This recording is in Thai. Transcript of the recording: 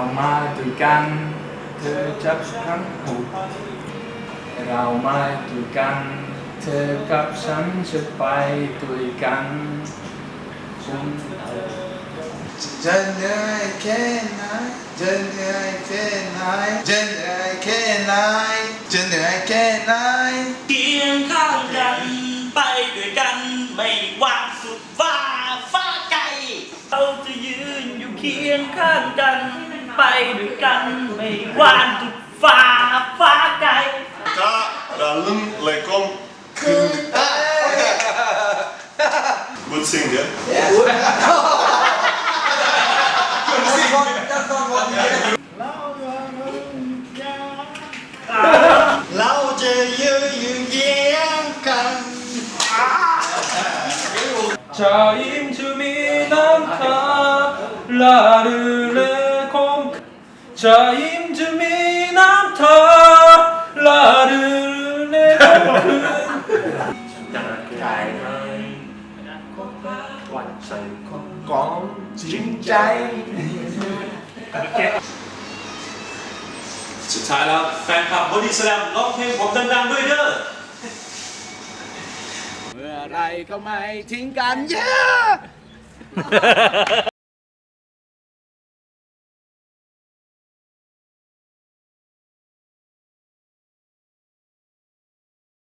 เรามาด้วยกัน เธอจับฉันหูเรามาด้วยกัน เธอกับฉันจะไปด้วยกันฉันจะเหนื่อยแค่ไหนจะเหนื่อยแค่ไหนจะเหนื่อยแค่ไหนจะเหนื่อยแค่ไหนเคียงข้างกัน ไปด้วยกันไม่ว่าสุดฟ้าฟ้าไกลเราจะยืนอยู่เคียงข้างกัน ไปด้วยกันไม่ว่าสุดฟ้าฟ้าไกล Karalım lekom Good singer เราจะยืนอยู่ จะยิ้มจะมีสุดท้ายแล้วแฟนคลับบอดี้สแลมร้องเพลงผมดังๆด้วยเด้อเมื่อไรก็ไม่ทิ้งกันเย้